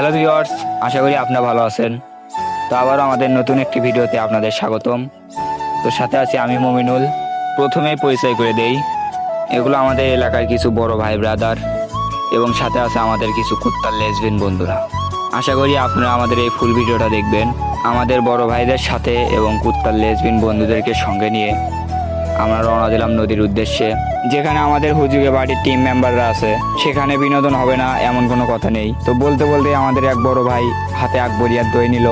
Hello viewers আশা করি আপনারা ভালো আছেন। তো আবারও আমাদের নতুন একটি ভিডিওতে আপনাদের স্বাগতম। তো সাথে আছি আমি মমিনুল। প্রথমেই পরিচয় করে দেই, এগুলো আমাদের এলাকার কিছু বড় ভাই ব্রাদার এবং সাথে আছে আমাদের কিছু কুত্তার লেসবিন বন্ধুরা। আশা করি আপনারা আমাদের এই ফুল ভিডিওটা দেখবেন। আমাদের বড় ভাইদের সাথে এবং কুত্তার লেসবিন বন্ধুদেরকে সঙ্গে নিয়ে আমরা রওনা দিলাম নদীর উদ্দেশ্যে, যেখানে আমাদের হুজুগে বাড়ির টিম মেম্বাররা আছে। সেখানে বিনোদন হবে না, এমন কোনো কথা নেই। তো বলতে বলতে আমাদের এক বড় ভাই হাতে আকবরিয়ার দই নিল,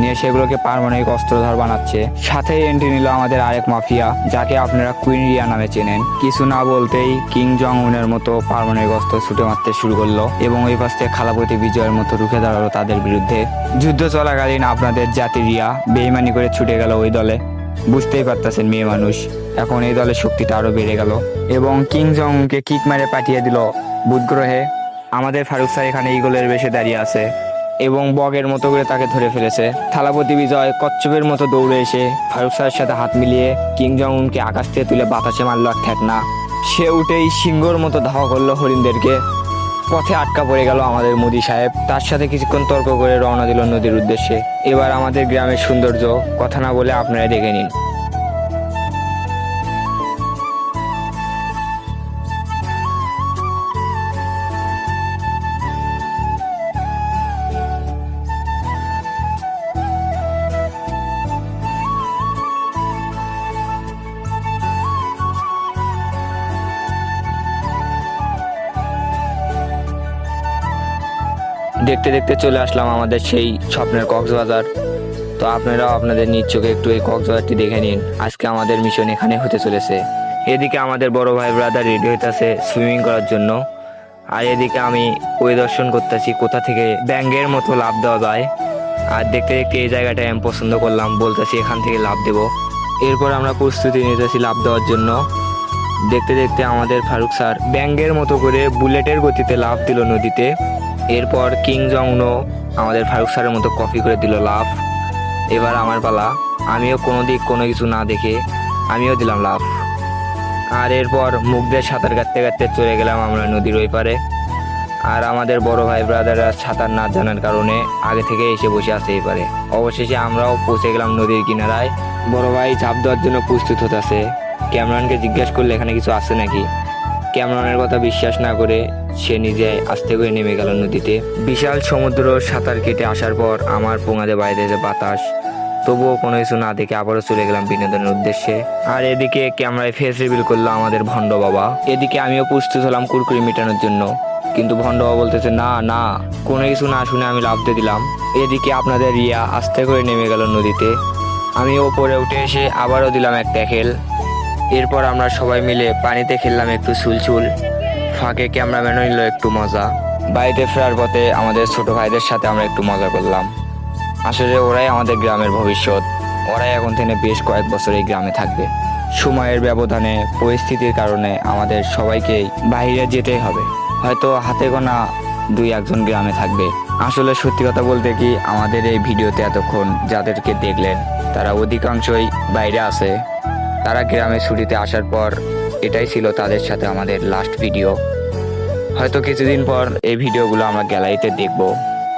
নিয়ে সেগুলোকে পারমাণবিক অস্ত্রধার বানাচ্ছে। সাথে এন্ট্রি নিল আমাদের আরেক মাফিয়া, যাকে আপনারা কুইন রিয়া নামে চেনেন। কিছু না বলতেই কিং জং উনের মতো পারমাণবিক অস্ত্র ছুটে মারতে শুরু করল এবং ওই পাশ থেকে খালাপতি বিজয়ের মতো রুখে দাঁড়াল তাদের বিরুদ্ধে। যুদ্ধ চলাকালীন আপনাদের জাতি রিয়া বেইমানি করে ছুটে গেল ওই দলে। বুঝতেই পারতেছেন মেয়ে মানুষ। এখন এই দলের শক্তিটা আরও বেড়ে গেল এবং কিং জংকে কিক মারে পাঠিয়ে দিল বুধ গ্রহে আমাদের ফারুক স্যার এখানে ইগলের বেশে দাঁড়িয়ে আছে এবং বগের মতো করে তাকে ধরে ফেলেছে। থালাপতি বিজয় কচ্ছপের মতো দৌড়ে এসে ফারুক স্যারের সাথে হাত মিলিয়ে কিং জং উনকে আকাশ থেকে তুলে বাতাসে মারলো এক ঠেকনা সে উঠেই সিংহর মতো ধাওয়া করল হরিণদেরকে। পথে আটকা পড়ে গেল আমাদের মোদি সাহেব। তার সাথে কিছুক্ষণ তর্ক করে রওনা দিল নদীর উদ্দেশ্যে। এবার আমাদের গ্রামের সৌন্দর্য কথা না বলে আপনারা দেখে নিন। দেখতে দেখতে চলে আসলাম আমাদের সেই স্বপ্নের কক্সবাজার। তো আপনারাও আপনাদের নিজ চোখে একটু এই কক্সবাজারটি দেখে নিন। আজকে আমাদের মিশন এখানে হতে চলেছে। এদিকে আমাদের বড় ভাই ব্রাদার রেডি হইতাছে সুইমিং করার জন্য। আর এদিকে আমি পরিদর্শন করতেছি কোথা থেকে ব্যাঙ্গের মতো লাভ দেওয়া যায়। আর দেখতে দেখতে এই জায়গাটা আমি পছন্দ করলাম, বলতেছি এখান থেকে লাভ দেব। এরপর আমরা প্রস্তুতি নিতেছি লাভ দেওয়ার জন্য। দেখতে দেখতে আমাদের ফারুক স্যার ব্যাঙ্গের মতো করে বুলেটের গতিতে লাভ দিল নদীতে। এরপর কিং জংনো আমাদের ফারুক স্যারের মতো কপি করে দিল লাভ এবার আমার পালা, আমিও কোনো দিক কোনো কিছু না দেখে আমিও দিলাম লাভ আর এরপর মুখ দিয়ে সাঁতার কাটতে কাটতে চলে গেলাম আমরা নদীর ওই পারে। আর আমাদের বড় ভাই ব্রাদাররা সাঁতার না জানার কারণে আগে থেকে এসে বসে আছে এই পারে। অবশেষে আমরাও পৌঁছে গেলাম নদীর কিনারায়। বড় ভাই ঝাঁপ দেওয়ার জন্য প্রস্তুত হতে হতেছে ক্যামেরানকে জিজ্ঞেস করলে এখানে কিছু আছে নাকি? ক্যামেরনের কথা বিশ্বাস না করে সে নিজে আস্তে করে নেমে গেল নদীতে। বিশাল সমুদ্র সাঁতার কেটে আসার পর আমার পোঙাতে বাইরে যে বাতাস। তবুও কোনো কিছু না দেখে আবারও চলে গেলাম বিনোদনের উদ্দেশ্যে। আর এদিকে ক্যামেরায় ফেস রিভিল করল আমাদের ভণ্ড বাবা। এদিকে আমিও প্রস্তুত হলাম কুরকুরি মেটানোর জন্য। কিন্তু ভণ্ড বাবা বলতেছে, না না, কোনো কিছু না শুনে আমি লাভ দিয়ে দিলাম। এদিকে আপনাদের রিয়া আস্তে করে নেমে গেল নদীতে। আমি ওপরে উঠে এসে আবারও দিলাম এক ট্যাকেল এরপর আমরা সবাই মিলে পানিতে খেললাম একটু সুলচুল ফাঁকে ক্যামেরাম্যানও নিল একটু মজা। বাড়িতে ফেরার পথে আমাদের ছোট ভাইদের সাথে আমরা একটু মজা করলাম। আসলে ওরাই আমাদের গ্রামের ভবিষ্যৎ। ওরাই এখন থেকে বেশ কয়েক বছর এই গ্রামে থাকবে। সময়ের ব্যবধানে, পরিস্থিতির কারণে আমাদের সবাইকেই বাইরে যেতেই হবে। হয়তো হাতে গোনা দুই একজন গ্রামে থাকবে। আসলে সত্যি কথা বলতে কি, আমাদের এই ভিডিওতে এতক্ষণ যাদেরকে দেখলেন, তারা অধিকাংশই বাইরে আছে। তারা গ্রামে ছুটিতে আসার পর এটাই ছিল তাদের সাথে আমাদের লাস্ট ভিডিও হয়তো কিছুদিন পর এই ভিডিওগুলো আমরা গ্যালারিতে দেখব।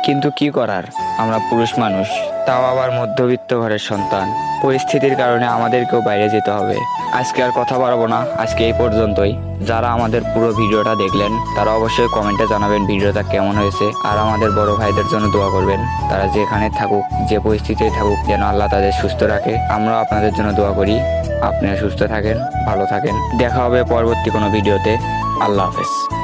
কিন্তু কি করার? আমরা পুরুষ মানুষ। তাও আবার মধ্যবিত্ত ঘরের সন্তান। পরিস্থিতির কারণে আমাদেরকেও বাইরে যেতে হবে। আজকে আর কথা বাড়াবো না। আজকে এই পর্যন্তই। যারা আমাদের পুরো ভিডিওটা দেখলেন, তারা অবশ্যই কমেন্টে জানাবেন ভিডিওটা কেমন হয়েছে। আর আমাদের বড় ভাইদের জন্য দোয়া করবেন। তারা যেখানে থাকুক, যে পরিস্থিতিতে থাকুক, যেন আল্লাহ তাদের সুস্থ রাখে। আমরাও আপনাদের জন্য দোয়া করি। আপনারা সুস্থ থাকেন, ভালো থাকেন। দেখা হবে পরবর্তী কোনো ভিডিওতে। আল্লাহ হাফেজ।